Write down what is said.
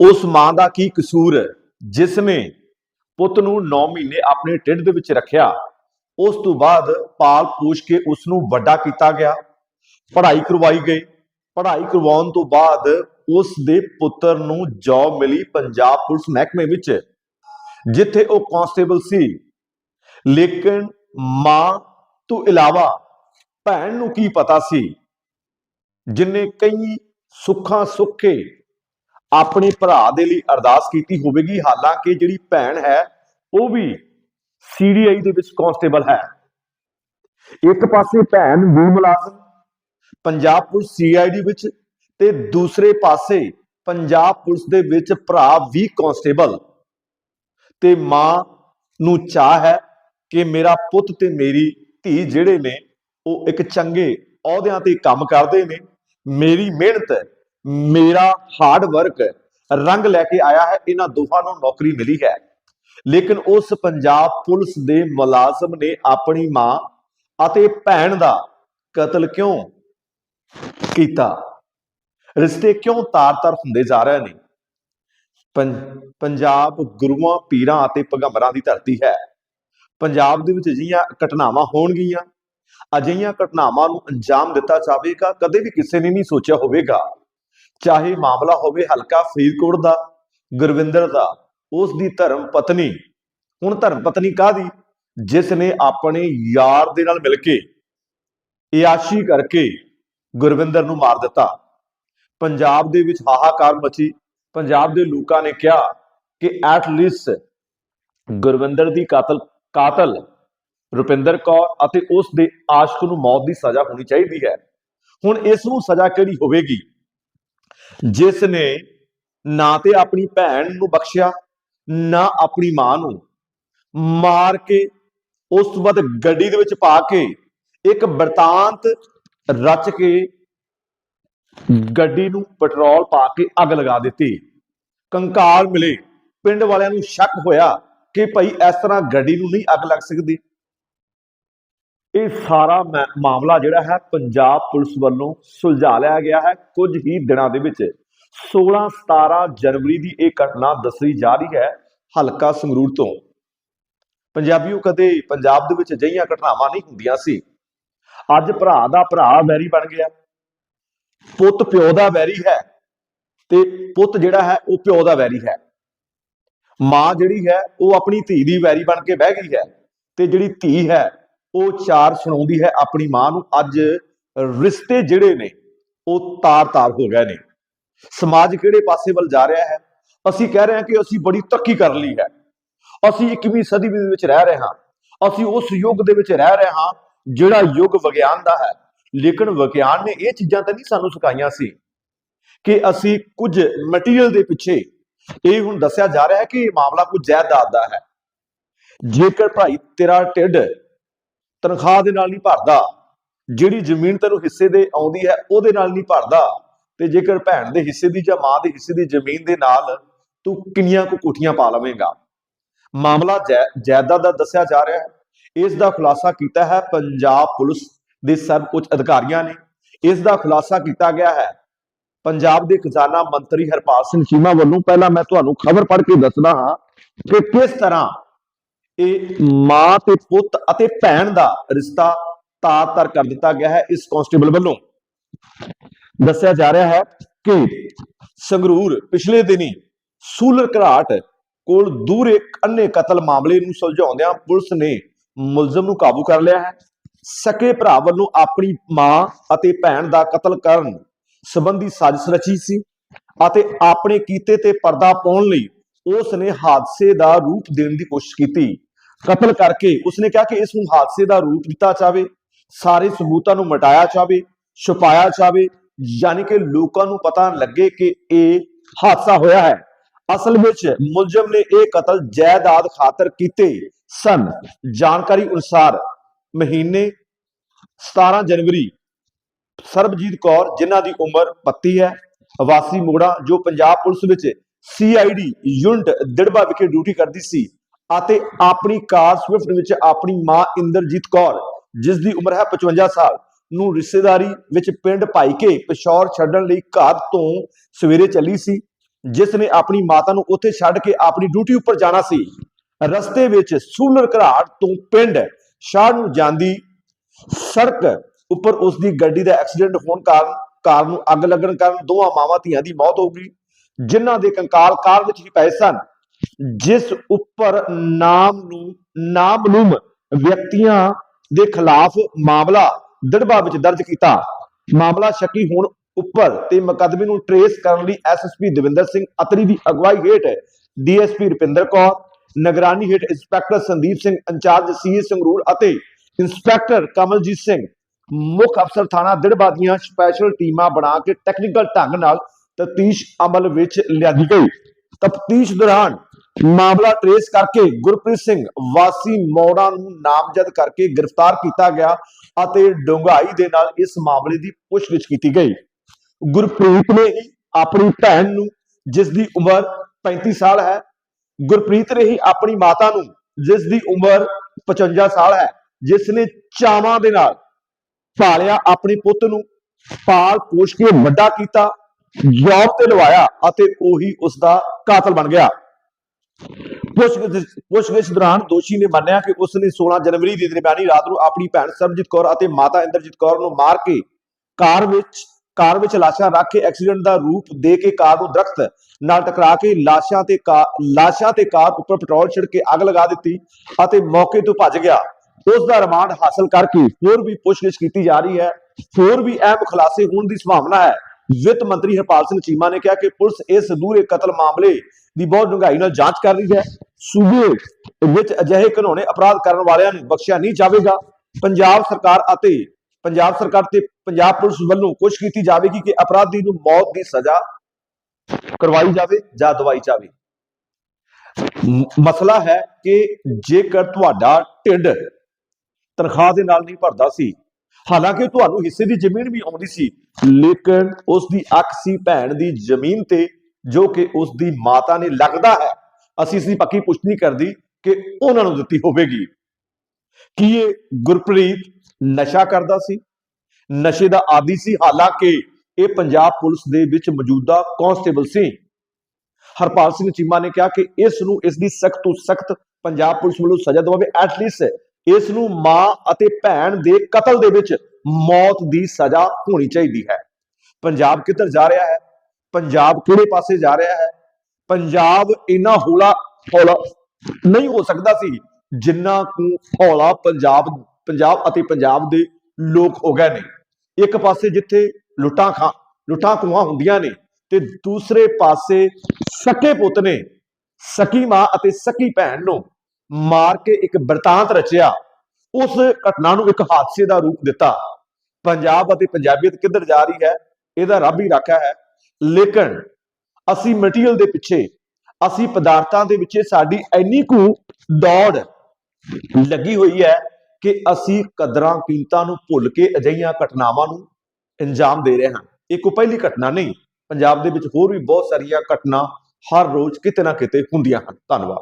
ਉਸ ਮਾਂ ਦਾ ਕੀ ਕਸੂਰ ਹੈ? ਜਿਸ ਨੇ ਪੁੱਤ ਨੂੰ 9 ਮਹੀਨੇ ਆਪਣੇ ਢਿੱਡ ਦੇ ਵਿੱਚ ਰੱਖਿਆ, ਉਸ ਤੋਂ ਬਾਅਦ ਪਾਲ ਪੋਸ਼ ਕੇ ਉਸ ਨੂੰ ਵੱਡਾ ਕੀਤਾ ਗਿਆ, ਪੜ੍ਹਾਈ ਕਰਵਾਈ ਗਈ। ਪੜ੍ਹਾਈ ਕਰਵਾਉਣ ਤੋਂ ਬਾਅਦ ਉਸ ਦੇ ਪੁੱਤਰ ਨੂੰ ਜੌਬ ਮਿਲੀ ਪੰਜਾਬ ਪੁਲਿਸ ਮਹਿਕਮੇ ਵਿੱਚ, ਜਿੱਥੇ ਉਹ ਕਾਂਸਟੇਬਲ ਸੀ। ਲੇਕਿਨ ਮਾਂ ਤੋਂ ਇਲਾਵਾ ਭੈਣ ਨੂੰ ਕੀ ਪਤਾ ਸੀ? ਜਿਨੇ ਕਈ ਸੁੱਖਾਂ ਸੁੱਖੇ ਆਪਣੇ ਭਰਾ ਦੇ ਲਈ ਅਰਦਾਸ ਕੀਤੀ ਹੋਵੇਗੀ। ਹਾਲਾਂਕਿ ਜਿਹੜੀ ਭੈਣ ਹੈ, ਉਹ ਵੀ ਸੀਡੀਆਈ ਦੇ ਵਿੱਚ ਕਾਂਸਟੇਬਲ ਹੈ। ਇੱਕ ਪਾਸੇ ਭੈਣ ਵੀ ਮੁਲਾਜ਼ਮ, ਪੰਜਾਬ ਪੁਲਿਸ ਸੀਆਈਡੀ ਵਿੱਚ ਤੇ ਦੂਸਰੇ ਪਾਸੇ ਪੰਜਾਬ ਪੁਲਿਸ ਦੇ ਵਿੱਚ ਭਰਾ ਵੀ ਕਾਂਸਟੇਬਲ ਤੇ ਮਾਂ ਨੂੰ ਚਾਹ ਹੈ ਕਿ ਮੇਰਾ ਪੁੱਤ ਤੇ ਮੇਰੀ ਧੀ ਜਿਹੜੇ ਨੇ, ਉਹ ਇੱਕ ਚੰਗੇ ਅਹੁਦਿਆਂ ਤੇ ਕੰਮ ਕਰਦੇ ਨੇ। ਮੇਰੀ ਮਿਹਨਤ ਮੇਰਾ ਹਾਰਡ ਵਰਕ ਰੰਗ ਲੈ ਕੇ ਆਇਆ ਹੈ, ਇਹਨਾਂ ਦੋਹਾਂ ਨੂੰ ਨੌਕਰੀ ਮਿਲੀ ਹੈ। ਲੇਕਿਨ ਉਸ ਪੰਜਾਬ ਪੁਲਿਸ ਦੇ ਮੁਲਾਜ਼ਮ ਨੇ ਆਪਣੀ ਮਾਂ ਅਤੇ ਭੈਣ ਦਾ ਕਤਲ ਕਿਉਂ ਕੀਤਾ? ਰਿਸ਼ਤੇ ਕਿਉਂ ਤਾਰ-ਤਾਰ ਹੁੰਦੇ ਜਾ ਰਹੇ ਨੇ? ਪੰ- ਪੰਜਾਬ ਗੁਰੂਆਂ, ਪੀਰਾਂ ਅਤੇ ਪਗੰਬਰਾਂ ਦੀ ਧਰਤੀ ਹੈ। ਪੰਜਾਬ ਦੇ ਵਿੱਚ ਅਜਿਹੀਆਂ ਘਟਨਾਵਾਂ ਹੋਣਗੀਆਂ। ਅਜਿਹੀਆਂ ਘਟਨਾਵਾਂ ਨੂੰ ਅੰਜਾਮ ਦਿੱਤਾ ਜਾਵੇਗਾ। ਕਦੇ ਵੀ ਕਿਸੇ ਨੇ ਨਹੀਂ ਸੋਚਿਆ ਹੋਵੇਗਾ। ਚਾਹੇ ਮਾਮਲਾ ਹੋਵੇ ਹਲਕਾ ਫਰੀਦਕੋਟ ਦਾ, ਗੁਰਵਿੰਦਰ ਦਾ ਉਸ ਦੀ ਧਰਮ ਪਤਨੀ। ਹੁਣ ਧਰਮ ਪਤਨੀ ਕਾਦੀ ਜਿਸ ਨੇ ਆਪਣੇ ਯਾਰ ਦੇ ਨਾਲ ਮਿਲ ਕੇ ਇਆਸ਼ੀ ਕਰਕੇ ਗੁਰਵਿੰਦਰ ਨੂੰ ਮਾਰ ਦਿੱਤਾ। ਪੰਜਾਬ ਦੇ ਵਿੱਚ ਹਾਹਾਕਾਰ ਮਚੀ। ਪੰਜਾਬ ਦੇ ਲੋਕਾਂ ਨੇ ਕਿਹਾ ਕਿ ਐਟ ਲੀਸਟ ਗੁਰਵਿੰਦਰ ਦੀ ਕਾਤਲ ਕਾਤਲ ਰੁਪਿੰਦਰ ਕੌਰ ਅਤੇ ਉਸ ਦੇ ਆਸ਼ਕ ਨੂੰ ਮੌਤ ਦੀ ਸਜ਼ਾ ਹੋਣੀ ਚਾਹੀਦੀ ਹੈ। ਹੁਣ ਇਸ ਨੂੰ ਸਜ਼ਾ ਕਿਹੜੀ ਹੋਵੇਗੀ? ਜਿਸ ਨੇ ਨਾ ਤੇ ਆਪਣੀ ਭੈਣ ਨੂੰ ਬਖਸ਼ਿਆ, ਨਾ ਆਪਣੀ ਮਾਂ ਨੂੰ। ਮਾਰ ਕੇ, ਉਸ ਤੋਂ ਬਾਅਦ ਗੱਡੀ ਦੇ ਵਿੱਚ ਪਾ ਕੇ, ਇੱਕ ਬਰਤਾਂਤ ਰਚ ਕੇ ਗੱਡੀ ਨੂੰ ਪੈਟਰੋਲ ਪਾ ਕੇ ਅੱਗ ਲਗਾ ਦਿੱਤੀ। ਕੰਕਾਲ ਮਿਲੇ। ਪਿੰਡ ਵਾਲਿਆਂ ਨੂੰ ਸ਼ੱਕ ਹੋਇਆ ਕਿ ਭਾਈ ਇਸ ਤਰ੍ਹਾਂ ਗੱਡੀ ਨੂੰ ਨਹੀਂ ਅੱਗ ਲੱਗ ਸਕਦੀ। ਇਹ ਸਾਰਾ ਮਾ- ਮਾਮਲਾ ਜਿਹੜਾ ਹੈ ਪੰਜਾਬ ਪੁਲਿਸ ਵੱਲੋਂ ਸੁਲਝਾ ਲਿਆ ਗਿਆ ਹੈ ਕੁਝ ਹੀ ਦਿਨਾਂ ਦੇ ਵਿੱਚ। 16 17 ਜਨਵਰੀ ਦੀ ਇਹ ਘਟਨਾ ਦੱਸੀ ਜਾ ਰਹੀ ਹੈ ਹਲਕਾ ਸੰਗਰੂਰ ਤੋਂ। ਪੰਜਾਬੀਓ ਕਦੇ ਪੰਜਾਬ ਦੇ ਵਿੱਚ ਅਜਿਹੀਆਂ ਘਟਨਾਵਾਂ ਨਹੀਂ ਹੁੰਦੀਆਂ ਸੀ। ਅੱਜ ਭਰਾ ਦਾ ਭਰਾ ਵੈਰੀ ਬਣ ਗਿਆ। ਪੁੱਤ ਪਿਓ ਦਾ ਵੈਰੀ ਹੈ ਤੇ ਪੁੱਤ ਜਿਹੜਾ ਹੈ ਉਹ ਪਿਓ ਦਾ ਵੈਰੀ ਹੈ। ਮਾਂ ਜਿਹੜੀ ਹੈ ਉਹ ਆਪਣੀ ਧੀ ਦੀ ਵੈਰੀ ਬਣ ਕੇ ਬਹਿ ਗਈ ਹੈ ਤੇ ਜਿਹੜੀ ਧੀ ਹੈ ਉਹ ਚਾਰ ਸੁਣਾਉਂਦੀ ਹੈ ਆਪਣੀ ਮਾਂ ਨੂੰ। ਅੱਜ ਰਿਸ਼ਤੇ ਜਿਹੜੇ ਨੇ, ਉਹ ਤਾਰ-ਤਾਰ ਹੋ ਗਏ ਨੇ। ਸਮਾਜ ਕਿਹੜੇ ਪਾਸੇ ਵੱਲ ਜਾ ਰਿਹਾ ਹੈ? ਅਸੀਂ ਕਹਿ ਰਹੇ ਹਾਂ ਕਿ ਅਸੀਂ ਬੜੀ ਤਰੱਕੀ ਕਰ ਲਈ ਹੈ। ਅਸੀਂ 21ਵੀਂ ਸਦੀ ਦੇ ਵਿੱਚ ਰਹਿ ਰਹੇ ਹਾਂ। ਅਸੀਂ ਉਸ ਯੁੱਗ ਦੇ ਵਿੱਚ ਰਹਿ ਰਹੇ ਹਾਂ, ਜਿਹੜਾ ਯੁੱਗ ਵਿਗਿਆਨ ਦਾ ਹੈ। ਲੇਕਿਨ ਵਿਗਿਆਨ ਨੇ ਇਹ ਚੀਜ਼ਾਂ ਤਾਂ ਨਹੀਂ ਸਾਨੂੰ ਸਿਖਾਈਆਂ ਸੀ ਕਿ ਅਸੀਂ ਕੁਝ ਮਟੀਰੀਅਲ ਦੇ ਪਿੱਛੇ ਇਹ ਹੁਣ ਦੱਸਿਆ ਜਾ ਰਿਹਾ ਹੈ ਕਿ ਇਹ ਮਾਮਲਾ ਕੁਝ ਜਾਇਦਾਦ ਦਾ ਹੈ। ਜੇਕਰ ਭਾਈ ਤੇਰਾ ਟਿੱਡ ਤਨਖਾਹ ਦੇ ਨਾਲ ਨਹੀਂ ਭਰਦਾ। ਜਿਹੜੀ ਜ਼ਮੀਨ ਤੈਨੂੰ ਹਿੱਸੇ ਦੇ ਆਉਂਦੀ ਹੈ, ਉਹਦੇ ਨਾਲ ਨਹੀਂ ਭਰਦਾ। ਤੇ ਜੇਕਰ ਭੈਣ ਦੇ ਹਿੱਸੇ ਦੀ ਜਾਂ ਮਾਂ ਦੇ ਹਿੱਸੇ ਦੀ ਜ਼ਮੀਨ ਦੇ ਨਾਲ ਤੂੰ ਕਿੰਨੀਆਂ ਕੁ ਕੋਠੀਆਂ ਪਾ ਲਵੇਂਗਾ? ਮਾਮਲਾ ਜਾਇਦਾਦ ਦਾ ਦੱਸਿਆ ਜਾ ਰਿਹਾ ਹੈ। ਇਸ ਦਾ ਖੁਲਾਸਾ ਕੀਤਾ ਹੈ ਪੰਜਾਬ ਪੁਲਿਸ ਦੇ ਸਰਵਉੱਚ ਅਧਿਕਾਰੀਆਂ ਨੇ। ਇਸ ਦਾ ਖੁਲਾਸਾ ਕੀਤਾ ਗਿਆ ਹੈ। ਪੰਜਾਬ ਦੇ ਖਜ਼ਾਨਾ ਮੰਤਰੀ ਹਰਪਾਲ ਸਿੰਘ ਚੀਮਾ ਵੱਲੋਂ ਪਹਿਲਾਂ ਮੈਂ ਤੁਹਾਨੂੰ ਖਬਰ ਪੜ੍ਹ ਕੇ ਦੱਸਦਾ ਹਾਂ ਕਿ ਕਿਸ ਤਰ੍ਹਾਂ ਇਹ ਮਾਂ ਤੇ ਪੁੱਤ ਅਤੇ ਭੈਣ ਦਾ ਰਿਸ਼ਤਾ ਤਾਰ-ਤਾਰ ਕਰ ਦਿੱਤਾ ਗਿਆ ਹੈ ਇਸ ਕਾਂਸਟੇਬਲ ਵੱਲੋਂ। ਦੱਸਿਆ ਜਾ ਰਿਹਾ ਹੈ ਕਿ ਸੰਗਰੂਰ ਪਿਛਲੇ ਦਿਨੀ ਸੂਲਰ ਘਰਾਟ ਕੋਲ ਦੂਰੇ ਅੰਨੇ ਕਤਲ ਮਾਮਲੇ ਨੂੰ ਸੁਲਝਾਉਂਦਿਆਂ ਪੁਲਿਸ ਨੇ ਮੁਲਜ਼ਮ ਨੂੰ ਕਾਬੂ ਕਰ ਲਿਆ ਹੈ। ਸਕੇ ਭਰਾ ਵੱਲੋਂ ਆਪਣੀ ਮਾਂ ਅਤੇ ਭੈਣ ਦਾ ਕਤਲ ਕਰਨ ਸੰਬੰਧੀ ਸਾਜ਼ਿਸ਼ ਰਚੀ ਸੀ ਅਤੇ ਆਪਣੇ ਕੀਤੇ ਤੇ ਪਰਦਾ ਪਾਉਣ ਲਈ ਉਸ ਨੇ ਹਾਦਸੇ ਦਾ ਰੂਪ ਦੇਣ ਦੀ ਕੋਸ਼ਿਸ਼ ਕੀਤੀ। ਕਤਲ ਕਰਕੇ ਉਸਨੇ ਕਿਹਾ ਕਿ ਇਸ ਨੂੰ ਹਾਦਸੇ ਦਾ ਰੂਪ ਦਿੱਤਾ ਜਾਵੇ, ਸਾਰੇ ਸਬੂਤਾਂ ਨੂੰ ਮਿਟਾਇਆ ਜਾਵੇ, ਛੁਪਾਇਆ ਜਾਵੇ, ਯਾਨੀ ਕਿ ਲੋਕਾਂ ਨੂੰ ਪਤਾ ਲੱਗੇ ਕਿ ਇਹ ਹਾਦਸਾ ਹੋਇਆ ਹੈ। ਅਸਲ ਵਿੱਚ ਮੁਲਜ਼ਮ ਨੇ ਇਹ ਕਤਲ ਜਾਇਦਾਦ ਖਾਤਰ ਕੀਤੇ ਸਨ। ਜਾਣਕਾਰੀ ਅਨੁਸਾਰ ਮਹੀਨੇ 17 ਜਨਵਰੀ ਸਰਬਜੀਤ ਕੌਰ, ਜਿਨ੍ਹਾਂ ਦੀ ਉਮਰ 32 ਹੈ, ਵਾਸੀ ਮੋੜਾ, ਜੋ ਪੰਜਾਬ ਪੁਲਿਸ ਵਿੱਚ ਸੀਆਈਡੀ ਯੂਨਿਟ ਦਿੜਬਾ ਵਿਖੇ ਡਿਊਟੀ ਕਰਦੀ ਸੀ ਅਤੇ ਆਪਣੀ ਕਾਰ ਸਵਿਫਟ ਵਿੱਚ ਆਪਣੀ ਮਾਂ ਇੰਦਰਜੀਤ ਕੌਰ, ਜਿਸ ਦੀ ਉਮਰ ਹੈ 55 ਸਾਲ, ਨੂੰ ਰਿਸ਼ਤੇਦਾਰੀ ਵਿੱਚ ਪਿੰਡ ਭਾਈਕੇ ਪਿਸ਼ੌਰ ਛੱਡਣ ਲਈ ਘਰ ਤੋਂ ਸਵੇਰੇ ਚੱਲੀ ਸੀ, ਜਿਸ ਨੇ ਆਪਣੀ ਮਾਤਾ ਨੂੰ ਉੱਥੇ ਛੱਡ ਕੇ ਆਪਣੀ ਡਿਊਟੀ ਉੱਪਰ ਜਾਣਾ ਸੀ। ਰਸਤੇ ਵਿੱਚ ਸੂਲਰ ਘਰਾਟ ਤੋਂ ਪਿੰਡ ਸ਼ਾਹ ਨੂੰ ਜਾਂਦੀ ਸੜਕ ਉੱਪਰ ਉਸ ਦੀ ਗੱਡੀ ਦਾ ਐਕਸੀਡੈਂਟ ਹੋਣ ਕਾਰਨ ਕਾਰ ਨੂੰ ਅੱਗ ਲੱਗਣ ਕਾਰਨ ਦੋਵਾਂ ਮਾਵਾਂ ਧੀਆਂ ਦੀ ਮੌਤ ਹੋ ਗਈ, ਜਿਨ੍ਹਾਂ ਦੇ ਕੰਕਾਲ ਕਾਰ ਵਿੱਚ ਹੀ ਪਏ ਸਨ। ਜਿਸ ਉੱਪਰ ਨਾਮ ਨੂੰ ਨਾਮਲੂਮ ਵਿਅਕਤੀਆਂ ਦੇ ਖਿਲਾਫ ਮਾਮਲਾ ਦੜਬਾ ਵਿੱਚ ਦਰਜ ਕੀਤਾ। ਮਾਮਲਾ ਸ਼ੱਕੀ ਹੋਣ ਉੱਪਰ ਤੇ ਮੁਕੱਦਮੇ ਨੂੰ ਟਰੇਸ ਕਰਨ ਲਈ ਐਸਐਸਪੀ ਦਵਿੰਦਰ ਸਿੰਘ ਅਤਰੀ ਦੀ ਅਗਵਾਈ ਹੇਠ ਡੀਐਸਪੀ ਰੁਪਿੰਦਰ ਕੌਰ, ਨਿਗਰਾਨੀ ਹੇਠ inspector Sandeep Singh incharge CA Sangrur ਅਤੇ ਇੰਸਪੈਕਟਰ ਕਮਲਜੀਤ ਸਿੰਘ ਮੁੱਖ ਅਫਸਰ ਥਾਣਾ ਦੜਬਾ ਦੀਆਂ ਸਪੈਸ਼ਲ ਟੀਮਾਂ ਬਣਾ ਕੇ ਟੈਕਨੀਕਲ ਢੰਗ ਨਾਲ ਤਫਤੀਸ਼ ਅਮਲ ਵਿੱਚ ਲਿਆਂਦੀ ਗਈ। ਤਫਤੀਸ਼ ਦੌਰਾਨ ਮਾਮਲਾ ਟਰੇਸ ਕਰਕੇ ਗੁਰਪ੍ਰੀਤ ਸਿੰਘ ਵਾਸੀ ਮੋੜਾ ਨੂੰ ਨਾਮਜ਼ਦ ਕਰਕੇ ਗ੍ਰਿਫਤਾਰ ਕੀਤਾ ਗਿਆ ਅਤੇ ਡੂੰਘਾਈ ਦੇ ਨਾਲ ਇਸ ਮਾਮਲੇ ਦੀ ਪੁੱਛਗਿੱਛ ਕੀਤੀ ਗਈ। ਗੁਰਪ੍ਰੀਤ ਨੇ ਹੀ ਆਪਣੀ ਭੈਣ ਨੂੰ, ਜਿਸ ਦੀ ਉਮਰ 35 ਸਾਲ ਹੈ, ਗੁਰਪ੍ਰੀਤ ਨੇ ਹੀ ਆਪਣੀ ਮਾਤਾ ਨੂੰ, ਜਿਸ ਦੀ ਉਮਰ 55 ਸਾਲ ਹੈ, ਜਿਸ ਨੇ ਚਾਵਾਂ ਦੇ ਨਾਲ ਪਾਲਿਆ ਆਪਣੇ ਪੁੱਤ ਨੂੰ ਪਾਲ ਪੋਸ਼ ਕੇ ਵੱਡਾ ਕੀਤਾ, ਜੌਬ ਤੇ ਲਵਾਇਆ ਅਤੇ ਉਹੀ ਉਸ ਦਾ ਕਾਤਲ ਬਣ ਗਿਆ। ਪੁੱਛਗਿੱਛ ਦੌਰਾਨ ਦੋਸ਼ੀ ਨੇ ਮੰਨਿਆ ਕਿ ਉਸ ਨੇ 16 ਜਨਵਰੀ ਦੀ ਦਰਮਿਆਨੀ ਰਾਤ ਨੂੰ ਆਪਣੀ ਭੈਣ ਸਰਬਜੀਤ ਕੌਰ ਅਤੇ ਮਾਤਾ ਇੰਦਰਜੀਤ ਕੌਰ ਨੂੰ ਮਾਰ ਕੇ ਕਾਰ ਵਿੱਚ ਕਾਰ ਵਿੱਚ ਲਾਸ਼ਾਂ ਰੱਖ ਕੇ ਐਕਸੀਡੈਂਟ ਦਾ ਰੂਪ ਦੇ ਕੇ ਕਾਰ ਨੂੰ ਦਰਖਤ ਨਾਲ ਟਕਰਾ ਕੇ ਲਾਸ਼ਾਂ ਤੇ ਲਾਸ਼ਾਂ ਤੇ ਕਾਰ ਉੱਪਰ ਪੈਟਰੋਲ ਛਿੜ ਕੇ ਅੱਗ ਲਗਾ ਦਿੱਤੀ ਅਤੇ ਮੌਕੇ ਤੋਂ ਭੱਜ ਗਿਆ। ਉਸ ਦਾ ਰਿਮਾਂਡ ਹਾਸਲ ਕਰਕੇ ਹੋਰ ਵੀ ਪੁੱਛਗਿੱਛ ਕੀਤੀ ਜਾ ਰਹੀ ਹੈ। ਹੋਰ ਵੀ ਅਹਿਮ ਖੁਲਾਸੇ ਹੋਣ ਦੀ ਸੰਭਾਵਨਾ ਹੈ। ਵਿੱਤ ਮੰਤਰੀ ਹਰਪਾਲ ਸਿੰਘ ਚੀਮਾ ਨੇ ਕਿਹਾ ਕਿ ਪੁਲਿਸ ਇਸ ਅਧੂਰੇ ਕਤਲ ਮਾਮਲੇ ਦੀ ਬਹੁਤ ਡੂੰਘਾਈ ਨਾਲ ਜਾਂਚ ਕਰ ਰਹੀ ਹੈ। ਸੂਬੇ ਵਿੱਚ ਅਜਿਹੇ ਘਿਨੌਣੇ ਅਪਰਾਧ ਕਰਨ ਵਾਲਿਆਂ ਨੂੰ ਬਖਸ਼ਿਆ ਨਹੀਂ ਜਾਵੇਗਾ। ਪੰਜਾਬ ਸਰਕਾਰ ਅਤੇ ਪੰਜਾਬ ਸਰਕਾਰ ਤੇ ਪੰਜਾਬ ਪੁਲਿਸ ਵੱਲੋਂ ਕੋਸ਼ਿਸ਼ ਕੀਤੀ ਜਾਵੇਗੀ ਕਿ ਅਪਰਾਧੀ ਨੂੰ ਮੌਤ ਦੀ ਸਜ਼ਾ ਕਰਵਾਈ ਜਾਵੇ ਜਾਂ ਦਵਾਈ ਜਾਵੇ। ਮਸਲਾ ਹੈ ਕਿ ਜੇਕਰ ਤੁਹਾਡਾ ਢਿੱਡ ਤਨਖਾਹ ਦੇ ਨਾਲ ਨਹੀਂ ਭਰਦਾ ਸੀ ਹਾਲਾਂਕਿ ਤੁਹਾਨੂੰ ਹਿੱਸੇ ਦੀ ਜ਼ਮੀਨ ਵੀ ਆਉਂਦੀ ਸੀ, ਲੇਕਿਨ ਉਸ ਦੀ ਅੱਖ ਸੀ ਭੈਣ ਦੀ ਜ਼ਮੀਨ ਤੇ, ਜੋ ਕਿ ਉਸ ਦੀ ਮਾਤਾ ਨੇ ਲੱਗਦਾ ਹੈ। ਅਸੀਂ ਇਸ ਦੀ ਪੱਕੀ ਪੁਸ਼ਟੀ ਨਹੀਂ ਕਰਦੀ ਕਿ ਉਹਨਾਂ ਨੂੰ ਦਿੱਤੀ ਹੋਵੇਗੀ। ਕੀ ਇਹ ਗੁਰਪ੍ਰੀਤ ਨਸ਼ਾ ਕਰਦਾ ਸੀ? ਨਸ਼ੇ ਦਾ ਆਦੀ ਸੀ? ਹਾਲਾਂਕਿ ਇਹ ਪੰਜਾਬ ਪੁਲਿਸ ਦੇ ਵਿੱਚ ਮੌਜੂਦਾ ਕਾਂਸਟੇਬਲ ਸੀ। ਹਰਪਾਲ ਸਿੰਘ ਚੀਮਾ ਨੇ ਕਿਹਾ ਕਿ ਇਸ ਨੂੰ ਇਸ ਦੀ ਸਖਤ ਤੋਂ ਸਖਤ ਪੰਜਾਬ ਪੁਲਿਸ ਵੱਲੋਂ ਸਜ਼ਾ ਦਵਾਵੇ ਐਟਲੀਸਟ ਇਸ ਨੂੰ ਮਾਂ ਅਤੇ ਭੈਣ ਦੇ ਕਤਲ ਦੇ ਵਿੱਚ ਮੌਤ ਦੀ ਸਜ਼ਾ ਹੋਣੀ ਚਾਹੀਦੀ ਹੈ। ਪੰਜਾਬ ਕਿੱਧਰ ਜਾ ਰਿਹਾ ਹੈ? ਪੰਜਾਬ ਕਿਹੜੇ ਪਾਸੇ ਜਾ ਰਿਹਾ ਹੈ? ਪੰਜਾਬ ਇੰਨਾ ਹੌਲਾ ਹੌਲਾ ਨਹੀਂ ਹੋ ਸਕਦਾ ਸੀ ਜਿੰਨਾ ਕੁ ਹੌਲਾ ਪੰਜਾਬ ਪੰਜਾਬ ਅਤੇ ਪੰਜਾਬ ਦੇ ਲੋਕ ਹੋ ਗਏ ਨੇ। ਇੱਕ ਪਾਸੇ ਜਿੱਥੇ ਲੁੱਟਾਂ ਖਾਂ, ਲੁੱਟਾਂ ਖੂਹਾਂ ਹੁੰਦੀਆਂ ਨੇ ਤੇ ਦੂਸਰੇ ਪਾਸੇ ਸਕੇ ਪੁੱਤ ਨੇ, ਸਕੀ ਮਾਂ ਅਤੇ ਸਕੀ ਭੈਣ ਨੂੰ ਮਾਰ ਕੇ ਇੱਕ ਬਰਤਾਂਤ ਰਚਿਆ, ਉਸ ਘਟਨਾ ਨੂੰ ਇੱਕ ਹਾਦਸੇ ਦਾ ਰੂਪ ਦਿੱਤਾ। ਪੰਜਾਬ ਅਤੇ ਪੰਜਾਬੀਅਤ ਕਿੱਧਰ ਜਾ ਰਹੀ ਹੈ, ਇਹਦਾ ਰੱਬ ਹੀ ਰਾਖਾ ਹੈ। ਲੇਕਿਨ ਅਸੀਂ ਮਟੀਰੀਅਲ ਦੇ ਪਿੱਛੇ, ਅਸੀਂ ਪਦਾਰਥਾਂ ਦੇ ਵਿੱਚ ਸਾਡੀ ਇੰਨੀ ਕੁ ਦੌੜ ਲੱਗੀ ਹੋਈ ਹੈ ਕਿ ਅਸੀਂ ਕਦਰਾਂ ਕੀਮਤਾਂ ਨੂੰ ਭੁੱਲ ਕੇ ਅਜਿਹੀਆਂ ਘਟਨਾਵਾਂ ਨੂੰ ਅੰਜਾਮ ਦੇ ਰਹੇ ਹਾਂ। ਇਹ ਕੋਈ ਪਹਿਲੀ ਘਟਨਾ ਨਹੀਂ, ਪੰਜਾਬ ਦੇ ਵਿੱਚ ਹੋਰ ਵੀ ਬਹੁਤ ਸਾਰੀਆਂ ਘਟਨਾ ਹਰ ਰੋਜ਼ ਕਿਤੇ ਨਾ ਕਿਤੇ ਹੁੰਦੀਆਂ ਹਨ। ਧੰਨਵਾਦ।